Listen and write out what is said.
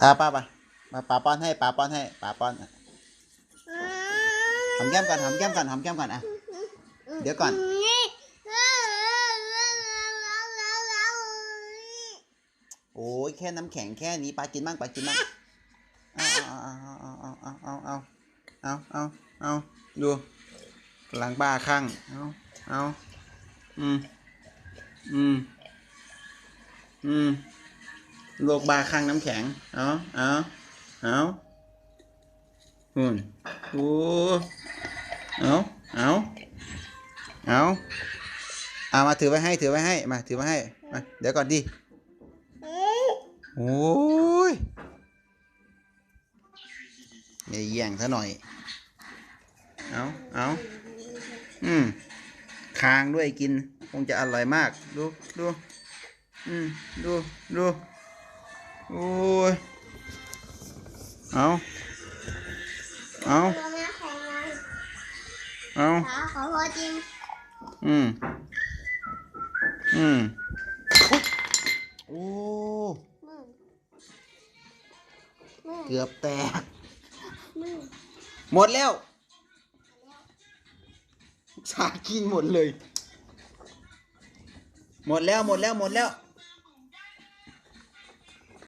ทาป้าไปมาป้าป้อนให้ป้าป้อนให้ป้าป้อนหอมแก้มก่อนหอมแก้มก่อนหอมแก้มก่อนอะ เดี๋ยวก่อน โอ้ยแค่น้ำแข็งแค่นี้ป้ากินบ้างป้ากินบ้างเอาเอาเอาเอาเอาเอาเอาเอาดูกำลังบ้าข้างเอาเอาอืมอืมอืม โรคบาคลังน้ำแข็ง เอาเอาเอาหุ่นโอ้เอาเอาเอาเอามาถือไว้ให้ ถือไว้ให้ มา ถือไว้ให้ มา เดี๋ยวก่อนดิ โอ้ยอย่าแย่งซะหน่อย เอาเอาอืม คางด้วยกิน คงจะอร่อยมาก ดู ดู อืม ดู ดู โอ้ย เอาเอาเอาขอโทษจริง อืม อืมโอ้มึงมึงเกือบแตกมึงหมดแล้วชากินหมดเลย หมดแล้วหมดแล้วหมดแล้ว